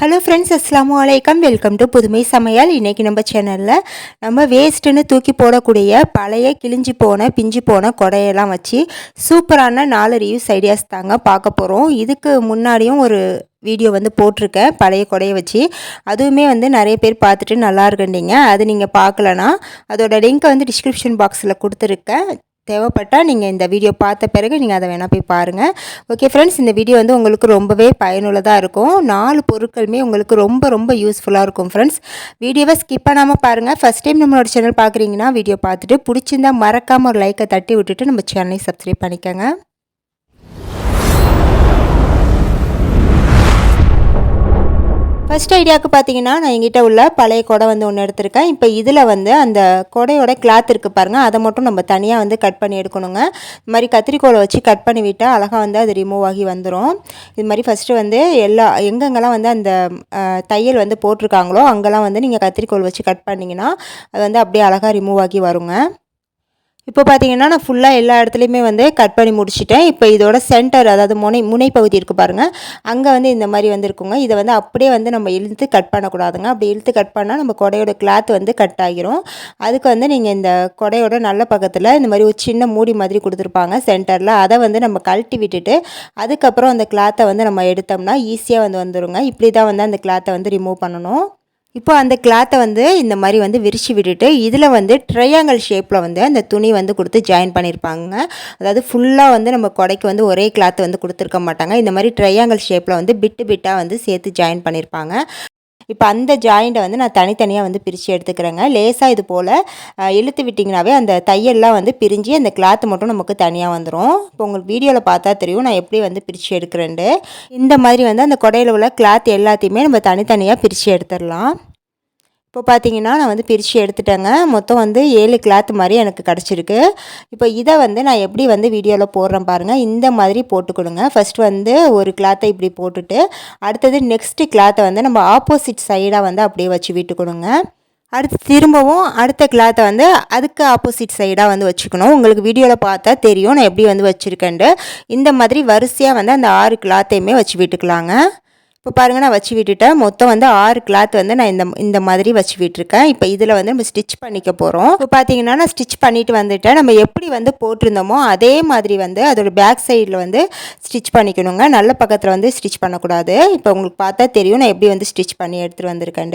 Hello friends அஸ்லாம் வலைக்கம் welcome to புதுமை சமையல் இன்றைக்கி நம்ம சேனலில் நம்ம வேஸ்ட்டுன்னு தூக்கி போடக்கூடிய பழைய கிழிஞ்சி போன பிஞ்சு போன கொடையெல்லாம் வச்சு சூப்பரான நாலு ரிவ்யூஸ் ஐடியாஸ் தாங்க பார்க்க போகிறோம் இதுக்கு முன்னாடியும் ஒரு வீடியோ வந்து போட்டிருக்கேன் பழைய கொடையை வச்சு. அதுவுமே வந்து நிறைய பேர் பார்த்துட்டு நல்லா இருக்குன்றீங்க. அது நீங்கள் பார்க்கலனா அதோட லிங்க்கை வந்து டிஸ்கிரிப்ஷன் பாக்ஸில் கொடுத்துருக்கேன். தேவைப்பட்டால் நீங்கள் இந்த வீடியோ பார்த்த பிறகு நீங்கள் அதை வேணால் போய் பாருங்கள் ஓகே ஃப்ரெண்ட்ஸ் இந்த வீடியோ வந்து உங்களுக்கு ரொம்பவே பயனுள்ளதாக இருக்கும். நாலு பொருட்களுமே உங்களுக்கு ரொம்ப ரொம்ப யூஸ்ஃபுல்லாக இருக்கும் ஃப்ரெண்ட்ஸ் வீடியோவை ஸ்கிப் பண்ணாமல் பாருங்கள் ஃபஸ்ட் டைம் நம்மளோட சேனல் பார்க்குறீங்கன்னா வீடியோ பார்த்துட்டு பிடிச்சிருந்தா மறக்காமல் ஒரு லைக்கை தட்டி விட்டுட்டு நம்ம சேனலை சப்ஸ்கிரைப் பண்ணிக்கோங்க. ஃபஸ்ட் ஐடியாவுக்கு பார்த்தீங்கன்னா நான் எங்கிட்ட உள்ள பழைய கொடை வந்து ஒன்று எடுத்திருக்கேன். இப்போ இதில் வந்து அந்த கொடையோட கிளாத் இருக்குது பாருங்கள் அதை மட்டும் நம்ம தனியாக வந்து கட் பண்ணி எடுக்கணுங்க. இது மாதிரி கத்திரிக்கோலை வச்சு கட் பண்ணி விட்டால் அழகாக வந்து அது ரிமூவ் ஆகி வந்துடும் இது மாதிரி ஃபஸ்ட்டு வந்து எல்லா எங்கெங்கெல்லாம் வந்து அந்த தையல் வந்து போட்டிருக்காங்களோ அங்கெல்லாம் வந்து நீங்கள் கத்திரிக்கோல் வச்சு கட் பண்ணிங்கன்னா அது வந்து அப்படியே அழகாக ரிமூவ் ஆகி வருங்க. இப்போ பார்த்தீங்கன்னா நான் ஃபுல்லாக எல்லா இடத்துலையுமே வந்து கட் பண்ணி முடிச்சிட்டேன். இப்போ இதோட சென்டர் அதாவது முனை முனைப்பகுதி இருக்குது பாருங்கள் அங்கே வந்து இந்த மாதிரி வந்துருக்குங்க. இதை வந்து அப்படியே வந்து நம்ம இழுத்து கட் பண்ணக்கூடாதுங்க. அப்படி இழுத்து கட் பண்ணால் நம்ம கொடையோட கிளாத் வந்து கட் ஆகிரும். அதுக்கு வந்து நீங்கள் இந்த கொடையோட நல்ல பக்கத்தில் இந்த மாதிரி ஒரு சின்ன மூடி மாதிரி கொடுத்துருப்பாங்க சென்டரில் அதை வந்து நம்ம கழட்டி விட்டுட்டு அதுக்கப்புறம் அந்த கிளாத்தை வந்து நம்ம எடுத்தோம்னா ஈஸியாக வந்து வந்துடுங்க இப்படி தான் வந்து அந்த கிளாத்தை வந்து ரிமூவ் பண்ணணும். இப்போ அந்த கிளாத்தை வந்து இந்த மாதிரி வந்து விரித்து விட்டுட்டு இதில் வந்து ட்ரையாங்கல் ஷேப்பில் வந்து அந்த துணி வந்து கொடுத்து ஜாயின் பண்ணியிருப்பாங்க அதாவது ஃபுல்லாக வந்து நம்ம கொடைக்கு வந்து ஒரே கிளாத் வந்து கொடுத்துருக்க மாட்டாங்க. இந்த மாதிரி ட்ரையாங்கல் ஷேப்பில் வந்து பிட்டு பிட்டாக வந்து சேர்த்து ஜாயின் பண்ணியிருப்பாங்க இப்போ அந்த ஜாயிண்ட்டை வந்து நான் தனித்தனியாக வந்து பிரித்து எடுத்துக்கிறேங்க. லேசாக இது போல் இழுத்து விட்டிங்கனாவே அந்த தையல்லாம் வந்து பிரிஞ்சு அந்த கிளாத்து மட்டும் நமக்கு தனியாக வந்துடும் இப்போ உங்களுக்கு வீடியோவில் பார்த்தா தெரியும் நான் எப்படி வந்து பிரித்து எடுக்கிறேன்ட்டு. இந்த மாதிரி வந்து அந்த கொடையில் உள்ள கிளாத் எல்லாத்தையுமே நம்ம தனித்தனியாக பிரித்து எடுத்துடலாம். இப்போ பார்த்தீங்கன்னா நான் வந்து பிரித்து எடுத்துட்டேங்க. மொத்தம் வந்து ஏழு கிளாத் மாதிரி எனக்கு கிடச்சிருக்கு. இப்போ இதை வந்து நான் எப்படி வந்து வீடியோவில் போடுறேன் பாருங்கள் இந்த மாதிரி போட்டுக்கொடுங்க. ஃபஸ்ட் வந்து ஒரு கிளாத்தை இப்படி போட்டுட்டு அடுத்தது நெக்ஸ்ட்டு கிளாத்தை வந்து நம்ம ஆப்போசிட் சைடாக வந்து அப்படியே வச்சு விட்டுக்கணுங்க அடுத்து திரும்பவும் அடுத்த கிளாத்தை வந்து அதுக்கு ஆப்போசிட் சைடாக வந்து வச்சுக்கணும். உங்களுக்கு வீடியோவில் பார்த்தா தெரியும் நான் எப்படி வந்து வச்சுருக்கேன்ட்டு. இந்த மாதிரி வரிசையாக வந்து அந்த ஆறு கிளாத்தையுமே வச்சு விட்டுக்கலாங்க. இப்போ பாருங்கள் நான் வச்சு விட்டுட்டேன். மொத்தம் வந்து ஆறு கிளாத் வந்து நான் இந்த இந்த மாதிரி வச்சு விட்டுருக்கேன். இப்போ இதில் வந்து நம்ம ஸ்டிச் பண்ணிக்க போகிறோம் இப்போ பார்த்தீங்கன்னா நான் ஸ்டிச் பண்ணிட்டு வந்துட்டேன். நம்ம எப்படி வந்து போட்டிருந்தோமோ அதே மாதிரி வந்து அதோட பேக் சைடில் வந்து ஸ்டிச் பண்ணிக்கணுங்க. நல்ல பக்கத்தில் வந்து ஸ்டிச் பண்ணக்கூடாது. இப்போ உங்களுக்கு பார்த்தா தெரியும் நான் எப்படி வந்து ஸ்டிச் பண்ணி எடுத்துகிட்டு வந்திருக்கேன்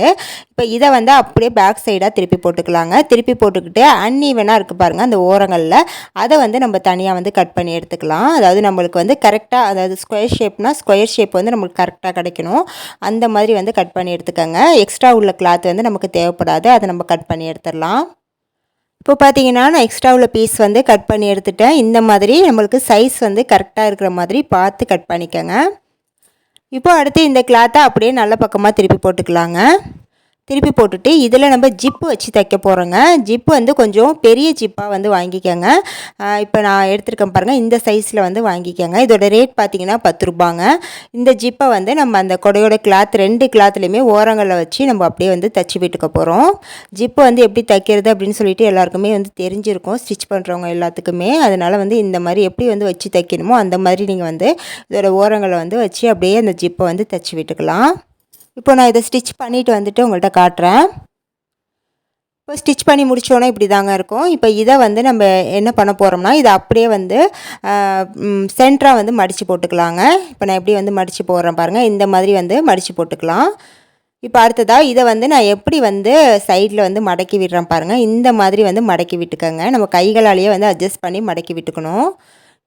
இப்போ இதை வந்து அப்படியே பேக் சைடாக திருப்பி போட்டுக்கலாங்க. திருப்பி போட்டுக்கிட்டு அன்இவனாக இருக்குது பாருங்கள் அந்த ஓரங்களில். அதை வந்து நம்ம தனியாக வந்து கட் பண்ணி எடுத்துக்கலாம். அதாவது நம்மளுக்கு வந்து கரெக்டாக அதாவது ஸ்கொயர் ஷேப்னா ஸ்கொயர் ஷேப் வந்து நம்மளுக்கு கரெக்டாக கிடைக்கும் வைக்கணும். அந்த மாதிரி வந்து கட் பண்ணி எடுத்துக்கோங்க. எக்ஸ்ட்ரா உள்ள கிளாத் வந்து நமக்கு தேவைப்படாது. அதை நம்ம கட் பண்ணி எடுத்துடலாம். இப்போ பார்த்தீங்கன்னா நான் எக்ஸ்ட்ரா உள்ள பீஸ் வந்து கட் பண்ணி எடுத்துட்டேன். இந்த மாதிரி நம்மளுக்கு சைஸ் வந்து கரெக்டாக இருக்கிற மாதிரி பார்த்து கட் பண்ணிக்கோங்க. இப்போ அடுத்து இந்த கிளாத்தை அப்படியே நல்ல பக்கமாக திருப்பி போட்டுக்கலாங்க. திருப்பி போட்டுட்டு இதில் நம்ம ஜிப்பு வச்சு தைக்க போகிறோங்க ஜிப்பு வந்து கொஞ்சம் பெரிய ஜிப்பாக வந்து வாங்கிக்கோங்க. இப்போ நான் எடுத்துருக்கேன் பாருங்கள் இந்த சைஸில் வந்து வாங்கிக்கோங்க. இதோட ரேட் பார்த்திங்கன்னா பத்து ரூபாங்க. இந்த ஜிப்பை வந்து நம்ம அந்த கொடையோட கிளாத் ரெண்டு கிளாத்லேயுமே ஓரங்களில் வச்சு நம்ம அப்படியே வந்து தச்சு விட்டுக்க போகிறோம் ஜிப்பு வந்து எப்படி தைக்கிறது அப்படின்னு சொல்லிட்டு எல்லாருக்குமே வந்து தெரிஞ்சிருக்கும். ஸ்டிச் பண்ணுறவங்க எல்லாத்துக்குமே. அதனால் வந்து இந்த மாதிரி எப்படி வந்து வச்சு தைக்கணுமோ அந்த மாதிரி நீங்கள் வந்து இதோட ஓரங்களை வந்து வச்சு அப்படியே அந்த ஜிப்பை வந்து தைச்சி விட்டுக்கலாம். இப்போ நான் இதை ஸ்டிச் பண்ணிவிட்டு வந்துட்டு உங்கள்கிட்ட காட்டுறேன். இப்போ ஸ்டிச் பண்ணி முடித்தோன்னே இப்படி தாங்க இருக்கும். இப்போ இதை வந்து நம்ம என்ன பண்ண போகிறோம்னா இதை அப்படியே வந்து சென்டராக வந்து மடித்து போட்டுக்கலாங்க. இப்போ நான் எப்படி வந்து மடித்து போடுறேன் பாருங்கள் இந்த மாதிரி வந்து மடித்து போட்டுக்கலாம். இப்போ அடுத்ததாக இதை வந்து நான் எப்படி வந்து சைடில் வந்து மடக்கி விடுறேன் பாருங்கள் இந்த மாதிரி வந்து மடக்கி விட்டுக்கோங்க. நம்ம கைகளாலேயே வந்து அட்ஜஸ்ட் பண்ணி மடக்கி விட்டுக்கணும்.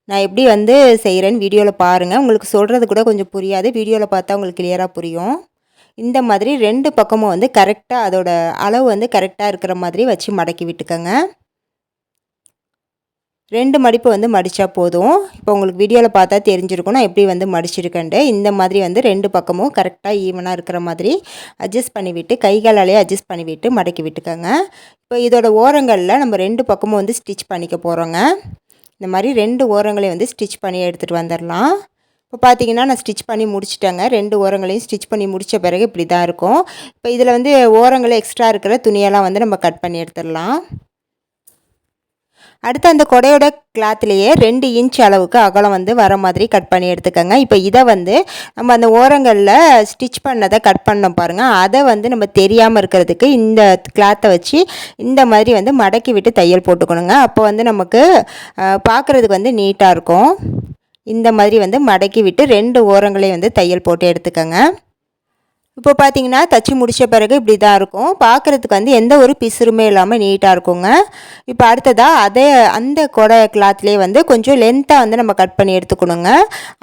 நான் எப்படி வந்து செய்கிறேன்னு வீடியோவில் பாருங்கள் உங்களுக்கு சொல்கிறது கூட கொஞ்சம் புரியாது. வீடியோவில் பார்த்தா உங்களுக்கு கிளியராக புரியும். இந்த மாதிரி ரெண்டு பக்கமும் வந்து கரெக்டாக அதோட அளவு வந்து கரெக்டாக இருக்கிற மாதிரி வச்சு மடக்கி விட்டுக்கோங்க. ரெண்டு மடிப்பு வந்து மடித்தா போதும். இப்போ உங்களுக்கு வீடியோவில் பார்த்தா தெரிஞ்சிருக்கும். நான் எப்படி வந்து மடிச்சிருக்கேன்ட்டு. இந்த மாதிரி வந்து ரெண்டு பக்கமும் கரெக்டாக ஈவனாக இருக்கிற மாதிரி அட்ஜஸ்ட் பண்ணிவிட்டு கைகளாலே அட்ஜஸ்ட் பண்ணிவிட்டு மடக்கி விட்டுக்கோங்க. இப்போ இதோட ஓரங்களில் நம்ம ரெண்டு பக்கமும் வந்து ஸ்டிச் பண்ணிக்க போகிறோங்க இந்த மாதிரி ரெண்டு ஓரங்களையும் வந்து ஸ்டிச் பண்ணி எடுத்துகிட்டு வந்துடலாம். இப்போ பார்த்தீங்கன்னா நான் ஸ்டிச் பண்ணி முடிச்சிட்டேங்க. ரெண்டு ஓரங்களையும் ஸ்டிச் பண்ணி முடித்த பிறகு இப்படி தான் இருக்கும். இப்போ இதில் வந்து ஓரங்களில் எக்ஸ்ட்ரா இருக்கிற துணியெல்லாம் வந்து நம்ம கட் பண்ணி எடுத்துடலாம். அடுத்து அந்த கொடையோட கிளாத்லேயே ரெண்டு இன்ச் அளவுக்கு அகலம் வந்து வர மாதிரி கட் பண்ணி எடுத்துக்கோங்க. இப்போ இதை வந்து நம்ம அந்த ஓரங்களில் ஸ்டிச் பண்ணதை கட் பண்ணோம் பாருங்கள் அதை வந்து நம்ம தெரியாமல் இருக்கிறதுக்கு இந்த கிளாத்தை வச்சு இந்த மாதிரி வந்து மடக்கி விட்டு தையல் போட்டுக்கணுங்க. அப்போ வந்து நமக்கு பார்க்குறதுக்கு வந்து நீட்டாக இருக்கும். இந்த மாதிரி வந்து மடக்கி விட்டு ரெண்டு ஓரங்களையும் வந்து தையல் போட்டு எடுத்துக்கோங்க. இப்போ பார்த்தீங்கன்னா தச்சு முடித்த பிறகு இப்படி தான் இருக்கும். பார்க்குறதுக்கு வந்து எந்த ஒரு பிசுறுமே இல்லாமல் நீட்டாக இருக்குங்க. இப்போ அடுத்ததாக அதே அந்த கொடை கிளாத்லேயே வந்து கொஞ்சம் லென்த்தாக வந்து நம்ம கட் பண்ணி எடுத்துக்கணுங்க.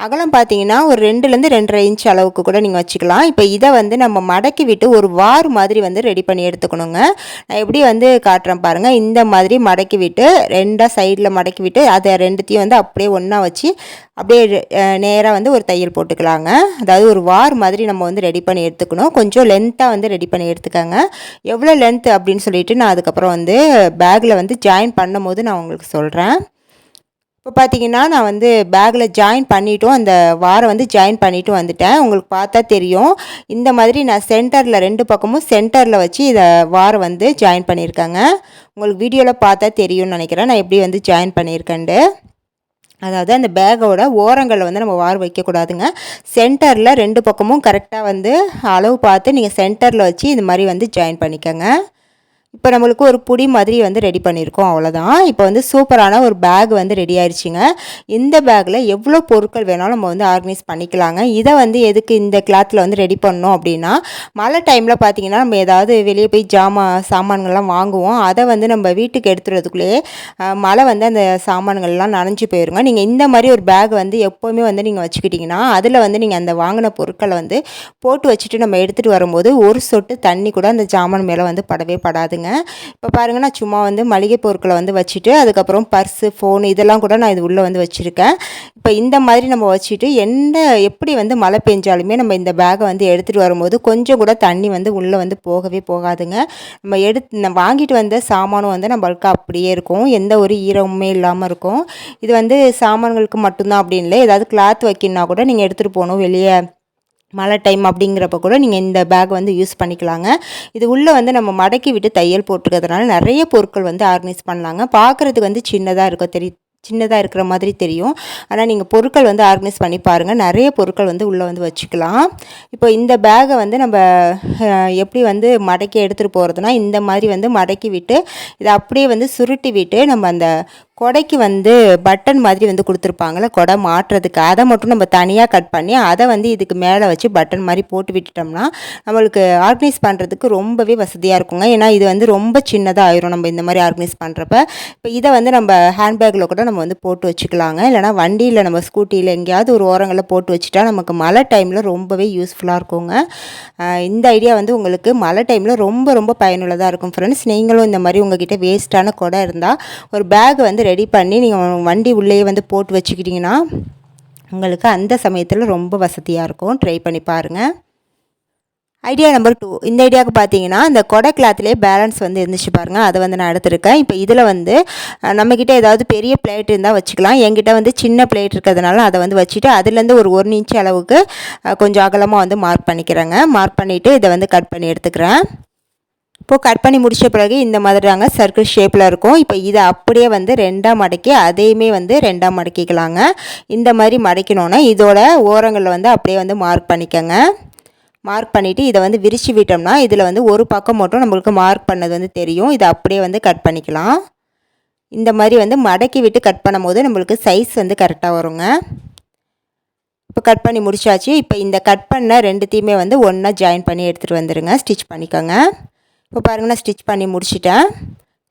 அகலம் பார்த்தீங்கன்னா ஒரு ரெண்டுலேருந்து ரெண்டரை இன்ச் அளவுக்கு கூட நீங்கள் வச்சுக்கலாம். இப்போ இதை வந்து நம்ம மடக்கி விட்டு ஒரு வார் மாதிரி வந்து ரெடி பண்ணி எடுத்துக்கணுங்க. நான் எப்படி வந்து காட்டுறேன் பாருங்கள் இந்த மாதிரி மடக்கி விட்டு ரெண்டாக சைடில் மடக்கி விட்டு அதை ரெண்டுத்தையும் வந்து அப்படியே ஒன்றா வச்சு அப்படியே நேராக வந்து ஒரு தையல் போட்டுக்கலாங்க. அதாவது ஒரு வார் மாதிரி நம்ம வந்து ரெடி பண்ணி எடுத்துக்கணும். கொஞ்சம் லென்த்தாக வந்து ரெடி பண்ணி எடுத்துக்கோங்க. எவ்வளோ லென்த்து அப்படின்னு சொல்லிட்டு நான் அதுக்கப்புறம் வந்து பேக்கில் வந்து ஜாயின் பண்ணும் போது நான் உங்களுக்கு சொல்கிறேன் இப்போ பார்த்தீங்கன்னா நான் வந்து பேக்கில் ஜாயின் பண்ணிவிட்டோம் அந்த வாரம் வந்து ஜாயின் பண்ணிவிட்டு வந்துட்டேன். உங்களுக்கு பார்த்தா தெரியும். இந்த மாதிரி நான் சென்டரில் ரெண்டு பக்கமும் சென்டரில் வச்சு இதை வாரம் வந்து ஜாயின் பண்ணியிருக்கேங்க. உங்களுக்கு வீடியோவில் பார்த்தா தெரியும்னு நினைக்கிறேன். நான் எப்படி வந்து ஜாயின் பண்ணியிருக்கேன்ட்டு. அதாவது அந்த பேக்கோட ஓரங்களில் வந்து நம்ம வார் வைக்கக்கூடாதுங்க சென்டரில் ரெண்டு பக்கமும் கரெக்டாக வந்து அளவு பார்த்து நீங்கள் சென்டரில் வச்சு இது மாதிரி வந்து ஜாயின் பண்ணிக்கோங்க. இப்போ நம்மளுக்கு ஒரு புடி மாதிரி வந்து ரெடி பண்ணியிருக்கோம் அவ்வளோதான் இப்போ வந்து சூப்பரான ஒரு பேக் வந்து ரெடி ஆயிடுச்சுங்க இந்த பேக்கில் எவ்வளோ பொருட்கள் வேணாலும் நம்ம வந்து ஆர்கனைஸ் பண்ணிக்கலாங்க. இதை வந்து எதுக்கு இந்த கிளாத்தில் வந்து ரெடி பண்ணோம் அப்படின்னா மழை டைமில் பார்த்தீங்கன்னா நம்ம ஏதாவது வெளியே போய் ஜாமா சாமான்கள்லாம் வாங்குவோம். அதை வந்து நம்ம வீட்டுக்கு எடுத்துறதுக்குள்ளேயே மழை வந்து அந்த சாமான்கள்லாம் நனைஞ்சு போயிருங்க. நீங்கள் இந்த மாதிரி ஒரு பேக் வந்து எப்போவுமே வந்து நீங்கள் வச்சுக்கிட்டிங்கன்னா அதில் வந்து நீங்கள் அந்த வாங்கின பொருட்களை வந்து போட்டு வச்சுட்டு நம்ம எடுத்துகிட்டு வரும்போது ஒரு சொட்டு தண்ணி கூட அந்த ஜாமான் மேலே வந்து படவே படாதுங்க. வச்சுருங்க இப்போ பாருங்கள் நான் சும்மா வந்து மளிகை பொருட்களை வந்து வச்சுட்டு அதுக்கப்புறம் பர்ஸு ஃபோன் இதெல்லாம் கூட நான் இது உள்ளே வந்து வச்சுருக்கேன். இப்போ இந்த மாதிரி நம்ம வச்சுட்டு என்ன எப்படி வந்து மழை பெஞ்சாலுமே நம்ம இந்த பேக்கை வந்து எடுத்துகிட்டு வரும்போது கொஞ்சம் கூட தண்ணி வந்து உள்ளே வந்து போகவே போகாதுங்க. நம்ம எடுத்து வாங்கிட்டு வந்த சாமானும் வந்து நம்மளுக்கு அப்படியே இருக்கும். எந்த ஒரு ஈரமுமே இல்லாமல் இருக்கும். இது வந்து சாமான்களுக்கு மட்டும்தான் அப்படின்னு இல்லை. ஏதாவது கிளாத் வைக்கணுன்னா கூட நீங்கள் எடுத்துகிட்டு போகணும். வெளியே மழை டைம் அப்படிங்கிறப்ப கூட நீங்கள் இந்த பேக் வந்து யூஸ் பண்ணிக்கலாங்க. இது உள்ளே வந்து நம்ம மடக்கி விட்டு தையல் போட்டுருக்கிறதுனால நிறைய பொருட்கள் வந்து ஆர்கனைஸ் பண்ணலாங்க. பார்க்குறதுக்கு வந்து சின்னதாக இருக்கும் தெரி சின்னதாக இருக்கிற மாதிரி தெரியும். ஆனால் நீங்கள் பொருட்கள் வந்து ஆர்கனைஸ் பண்ணி பாருங்கள் நிறைய பொருட்கள் வந்து உள்ளே வந்து வச்சுக்கலாம். இப்போ இந்த பேகை வந்து நம்ம எப்படி வந்து மடக்கி எடுத்துகிட்டு போகிறதுனா இந்த மாதிரி வந்து மடக்கி விட்டு இதை அப்படியே வந்து சுருட்டி விட்டு நம்ம அந்த கொடைக்கு வந்து பட்டன் மாதிரி வந்து கொடுத்துருப்பாங்களே கொடை மாட்டுறதுக்கு. அதை மட்டும் நம்ம தனியாக கட் பண்ணி அதை வந்து இதுக்கு மேலே வச்சு பட்டன் மாதிரி போட்டு விட்டுட்டோம்னா நம்மளுக்கு ஆர்கனைஸ் பண்ணுறதுக்கு ரொம்பவே வசதியாக இருக்குங்க. ஏன்னா இது வந்து ரொம்ப சின்னதாக ஆயிரும். நம்ம இந்த மாதிரி ஆர்கனைஸ் பண்ணுறப்ப இப்போ இதை வந்து நம்ம ஹேண்ட்பேக்கில் கூட நம்ம வந்து போட்டு வச்சுக்கலாங்க. இல்லைனா வண்டியில் நம்ம ஸ்கூட்டியில் எங்கேயாவது ஒரு ஓரங்களில் போட்டு வச்சுட்டா நமக்கு மழை டைமில் ரொம்பவே யூஸ்ஃபுல்லாக இருக்குங்க. இந்த ஐடியா வந்து உங்களுக்கு மழை டைமில் ரொம்ப ரொம்ப பயனுள்ளதாக இருக்கும் ஃப்ரெண்ட்ஸ் நீங்களும் இந்த மாதிரி உங்ககிட்ட வேஸ்ட்டான கொடை இருந்தால் ஒரு பேக் வந்து ரெடி பண்ணி நீங்கள் வண்டி உள்ளேயே வந்து போட்டு வச்சுக்கிட்டிங்கன்னா உங்களுக்கு அந்த சமயத்தில் ரொம்ப வசதியாக இருக்கும். ட்ரை பண்ணி பாருங்கள் ஐடியா நம்பர் டூ இந்த ஐடியாவுக்கு பார்த்தீங்கன்னா இந்த கொடை கிளாத்லேயே பேலன்ஸ் வந்து இருந்துச்சு பாருங்கள் அதை வந்து நான் எடுத்திருக்கேன். இப்போ இதில் வந்து நம்மக்கிட்ட ஏதாவது பெரிய பிளேட் இருந்தால் வச்சுக்கலாம். என்கிட்ட வந்து சின்ன பிளேட் இருக்கிறதுனால அதை வந்து வச்சுட்டு அதுலேருந்து ஒரு ஒரு இன்ச் அளவுக்கு கொஞ்சம் அகலமாக வந்து மார்க் பண்ணிக்கிறேங்க. மார்க் பண்ணிவிட்டு இதை வந்து கட் பண்ணி எடுத்துக்கிறேன். இப்போது கட் பண்ணி முடித்த பிறகு இந்த மாதிரி தாங்க சர்க்கிள் ஷேப்பில் இருக்கும். இப்போ இதை அப்படியே வந்து ரெண்டாக மடக்கி அதையுமே வந்து ரெண்டாக மடக்கிக்கலாங்க. இந்த மாதிரி மடக்கணுன்னா இதோட ஓரங்களில் வந்து அப்படியே வந்து மார்க் பண்ணிக்கோங்க. மார்க் பண்ணிவிட்டு இதை வந்து விரித்து விட்டோம்னா இதில் வந்து ஒரு பக்கம் மட்டும் நம்மளுக்கு மார்க் பண்ணது வந்து தெரியும். இதை அப்படியே வந்து கட் பண்ணிக்கலாம். இந்த மாதிரி வந்து மடக்கி விட்டு கட் பண்ணும்போது நம்மளுக்கு சைஸ் வந்து கரெக்டாக வருங்க. இப்போ கட் பண்ணி முடிச்சாச்சு. இப்போ இந்த கட் பண்ண ரெண்டுத்தையுமே வந்து ஒன்றா ஜாயின் பண்ணி எடுத்துகிட்டு வந்துடுங்க ஸ்டிச் பண்ணிக்கோங்க. இப்போ பாருங்கள் நான் ஸ்டிச் பண்ணி முடிச்சிட்டேன்.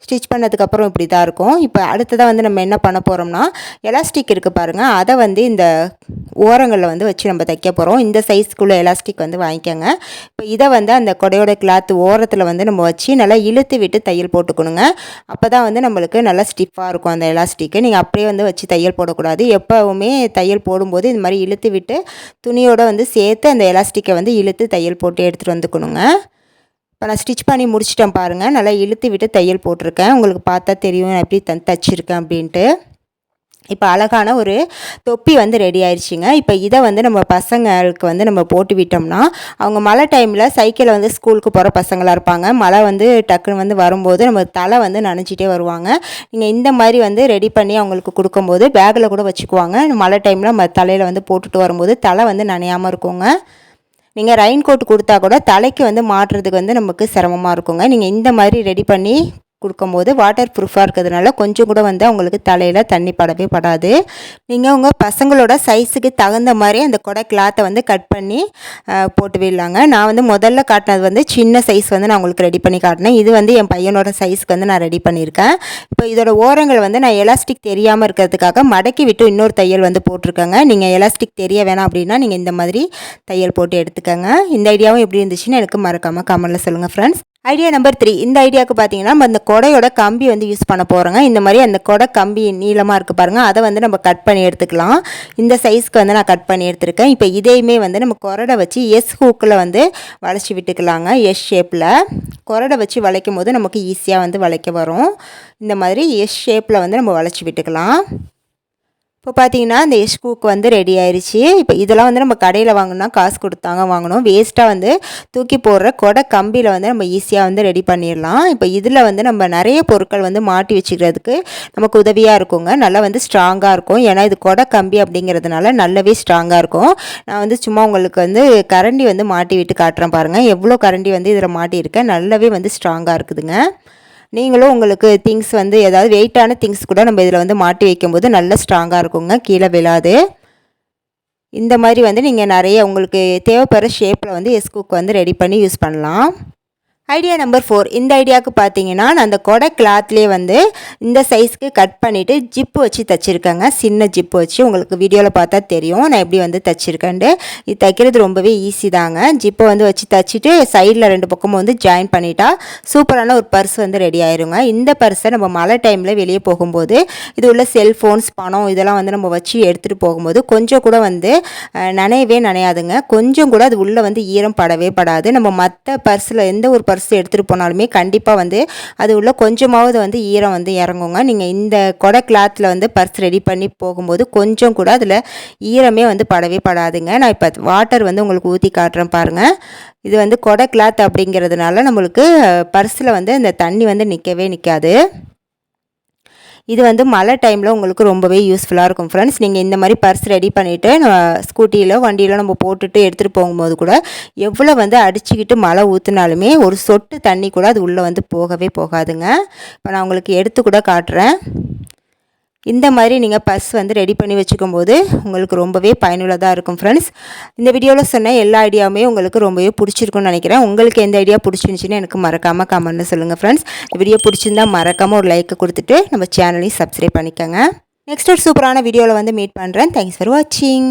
ஸ்டிச் பண்ணதுக்கப்புறம் இப்படி தான் இருக்கும். இப்போ அடுத்ததாக வந்து நம்ம என்ன பண்ண போகிறோம்னா எலாஸ்டிக் இருக்குது பாருங்கள் அதை வந்து இந்த ஓரங்களில் வந்து வச்சு நம்ம தைக்க போகிறோம் இந்த சைஸ்க்குள்ளே எலாஸ்டிக் வந்து வாங்கிக்கோங்க. இப்போ இதை வந்து அந்த கொடையோட கிளாத் ஓரத்தில் வந்து நம்ம வச்சு நல்லா இழுத்து விட்டு தையல் போட்டுக்கணுங்க. அப்போ தான் வந்து நம்மளுக்கு நல்லா ஸ்டிஃபாக இருக்கும் அந்த எலாஸ்டிக்கு நீங்கள் அப்படியே வந்து வச்சு தையல் போடக்கூடாது. எப்போவுமே தையல் போடும்போது இந்த மாதிரி இழுத்து விட்டு துணியோடு வந்து சேர்த்து அந்த எலாஸ்டிக்கை வந்து இழுத்து தையல் போட்டு எடுத்துகிட்டு வந்துக்கணுங்க. இப்போ நான் ஸ்டிச் பண்ணி முடிச்சிட்டேன் பாருங்கள் நல்லா இழுத்து விட்டு தையல் போட்டிருக்கேன். உங்களுக்கு பார்த்தா தெரியும் நான் எப்படி த தைச்சிருக்கேன் அப்படின்ட்டு. இப்போ அழகான ஒரு தொப்பி வந்து ரெடி ஆயிடுச்சிங்க இப்போ இதை வந்து நம்ம பசங்களுக்கு வந்து நம்ம போட்டு விட்டோம்னா அவங்க மழை டைமில் சைக்கிளில் வந்து ஸ்கூலுக்கு போகிற பசங்களாக இருப்பாங்க. மழை வந்து டக்குன்னு வந்து வரும்போது நம்ம தலை வந்து நனைச்சிட்டே வருவாங்க. நீங்கள் இந்த மாதிரி வந்து ரெடி பண்ணி அவங்களுக்கு கொடுக்கும்போது பேக்கில் கூட வச்சுக்குவாங்க. மழை டைமில் நம்ம தலையில் வந்து போட்டுட்டு வரும்போது தலை வந்து நனையாமல் இருக்குங்க. நீங்கள் ரெயின் கோட் கொடுத்தா கூட தலைக்கு வந்து மாட்டுறதுக்கு வந்து நமக்கு சிரமமாக இருக்குங்க. நீங்கள் இந்த மாதிரி ரெடி பண்ணி கொடுக்கும்போது வாட்டர் ப்ரூஃபாக இருக்கிறதுனால கொஞ்சம் கூட வந்து அவங்களுக்கு தலையில் தண்ணி படவே படாது. நீங்கள் உங்கள் பசங்களோட சைஸுக்கு தகுந்த மாதிரி அந்த கொடை கிளாத்தை வந்து கட் பண்ணி போட்டு விடலாங்க. நான் வந்து முதல்ல காட்டினது வந்து சின்ன சைஸ் வந்து நான் உங்களுக்கு ரெடி பண்ணி காட்டினேன். இது வந்து என் பையனோட சைஸ்க்கு வந்து நான் ரெடி பண்ணியிருக்கேன். இப்போ இதோட ஓரங்கள் வந்து நான் எலாஸ்டிக் தெரியாமல் இருக்கிறதுக்காக மடக்கி விட்டு இன்னொரு தையல் வந்து போட்டிருக்கேங்க. நீங்கள் எலாஸ்டிக் தெரிய வேணாம் அப்படின்னா நீங்கள் இந்த மாதிரி தையல் போட்டு எடுத்துக்கோங்க. இந்த ஐடியாவும் எப்படி இருந்துச்சுன்னு எனக்கு மறக்காமல் கமெண்டில் சொல்லுங்கள் ஃப்ரெண்ட்ஸ் ஐடியா நம்பர் த்ரீ இந்த ஐடியாவுக்கு பார்த்தீங்கன்னா நம்ம அந்த கொடையோட கம்பி வந்து யூஸ் பண்ண போகிறோங்க இந்த மாதிரி அந்த கொடை கம்பி நீளமாக இருக்குது பாருங்கள் அதை வந்து நம்ம கட் பண்ணி எடுத்துக்கலாம். இந்த சைஸ்க்கு வந்து நான் கட் பண்ணி எடுத்திருக்கேன். இப்போ இதையுமே வந்து நம்ம கொரடை வச்சு எஸ் ஹூக்கில் வந்து வளைச்சி விட்டுக்கலாங்க. எஸ் ஷேப்பில் கொரடை வச்சு வளைக்கும் போது நமக்கு ஈஸியாக வந்து வளைக்க வரும். இந்த மாதிரி எஸ் ஷேப்பில் வந்து நம்ம வளைச்சி விட்டுக்கலாம். இப்போ பார்த்தீங்கன்னா இந்த எஷ்கூக் வந்து ரெடி ஆயிடுச்சு இப்போ இதெல்லாம் வந்து நம்ம கடையில் வாங்கினா காசு கொடுத்தாங்க வாங்கணும். வேஸ்ட்டாக வந்து தூக்கி போடுற கொடை கம்பியில் வந்து நம்ம ஈஸியாக வந்து ரெடி பண்ணிடலாம். இப்போ இதில் வந்து நம்ம நிறைய பொருட்கள் வந்து மாட்டி வச்சுக்கிறதுக்கு நமக்கு உதவியாக இருக்குங்க. நல்லா வந்து ஸ்ட்ராங்காக இருக்கும். ஏன்னா இது கொடை கம்பி அப்படிங்கிறதுனால நல்லாவே ஸ்ட்ராங்காக இருக்கும். நான் வந்து சும்மா உங்களுக்கு வந்து கரண்டி வந்து மாட்டி விட்டு காட்டுறேன் பாருங்கள் எவ்வளோ கரண்டி வந்து இதில் மாட்டியிருக்கேன் நல்லாவே வந்து ஸ்ட்ராங்காக இருக்குதுங்க. நீங்களும் உங்களுக்கு திங்ஸ் வந்து ஏதாவது வெயிட்டான திங்ஸ் கூட நம்ம இதில் வந்து மாட்டி வைக்கும்போது நல்ல ஸ்ட்ராங்காக இருக்குங்க. கீழே விழாது. இந்த மாதிரி வந்து நீங்கள் நிறைய உங்களுக்கு தேவைப்படுற ஷேப்பில் வந்து எஸ் குக் வந்து ரெடி பண்ணி யூஸ் பண்ணலாம். ஐடியா நம்பர் ஃபோர் இந்த ஐடியாவுக்கு பார்த்தீங்கன்னா நான் அந்த கொடை கிளாத்லேயே வந்து இந்த சைஸ்க்கு கட் பண்ணிவிட்டு ஜிப்பு வச்சு தைச்சிருக்கேங்க. சின்ன ஜிப்பு வச்சு. உங்களுக்கு வீடியோவில் பார்த்தா தெரியும். நான் எப்படி வந்து தைச்சிருக்கேன்ட்டு. இது தைக்கிறது ரொம்பவே ஈஸி தாங்க. ஜிப்பை வந்து வச்சு தைச்சிட்டு சைடில் ரெண்டு பக்கமும் வந்து ஜாயின் பண்ணிட்டா சூப்பரான ஒரு பர்ஸ் வந்து ரெடி ஆயிருங்க. இந்த பர்ஸை நம்ம மழை டைமில் வெளியே போகும்போது இது உள்ள செல்ஃபோன்ஸ் பணம் இதெல்லாம் வந்து நம்ம வச்சு எடுத்துகிட்டு போகும்போது கொஞ்சம் கூட வந்து நனையவே நனையாதுங்க. கொஞ்சம் கூட அது உள்ளே வந்து ஈரம் படவே படாது. நம்ம மற்ற பர்ஸில் எந்த ஒரு பர்ஸ் பர்ஸ் எடுத்துகிட்டு போனாலுமே கண்டிப்பாக வந்து அது உள்ள கொஞ்சமாவது வந்து ஈரம் வந்து இறங்குங்க. நீங்கள் இந்த கொடை கிளாத்தில் வந்து பர்ஸ் ரெடி பண்ணி போகும்போது கொஞ்சம் கூட அதில் ஈரமே வந்து படவே படாதுங்க. நான் இப்போ வாட்டர் வந்து உங்களுக்கு ஊற்றி காட்டுறேன் பாருங்கள் இது வந்து கொடை கிளாத் அப்படிங்கிறதுனால நம்மளுக்கு பர்ஸில் வந்து இந்த தண்ணி வந்து நிற்கவே நிற்காது இது வந்து மழை டைமில் உங்களுக்கு ரொம்பவே யூஸ்ஃபுல்லாக இருக்கும் ஃப்ரெண்ட்ஸ் நீங்கள் இந்த மாதிரி பர்ஸ் ரெடி பண்ணிவிட்டு ஸ்கூட்டியில் வண்டியில் நம்ம போட்டுட்டு எடுத்துகிட்டு போகும்போது கூட எவ்வளோ வந்து அடிச்சுக்கிட்டு மழை ஊற்றுனாலுமே ஒரு சொட்டு தண்ணி கூட அது உள்ளே வந்து போகவே போகாதுங்க. இப்போ நான் உங்களுக்கு எடுத்து கூட காட்டுறேன். இந்த மாதிரி நீங்கள் பஸ் வந்து ரெடி பண்ணி வச்சுக்கும் போது உங்களுக்கு ரொம்பவே பயனுள்ளதாக இருக்கும் ஃப்ரெண்ட்ஸ் இந்த வீடியோவில் சொன்ன எல்லா ஐடியாவுமே உங்களுக்கு ரொம்பவே பிடிச்சிருக்குன்னு நினைக்கிறேன். உங்களுக்கு எந்த ஐடியா பிடிச்சிருந்துச்சின்னு எனக்கு மறக்காமல் கமெண்ட்னு சொல்லுங்கள் ஃப்ரெண்ட்ஸ் இந்த வீடியோ பிடிச்சிருந்தா மறக்காமல் ஒரு லைக்கை கொடுத்துட்டு நம்ம சேனலையும் சப்ஸ்கிரைப் பண்ணிக்கோங்க. நெக்ஸ்ட் ஒரு சூப்பரான வீடியோவில் வந்து மீட் பண்ணுறேன் தேங்க்ஸ் ஃபார் வாட்சிங்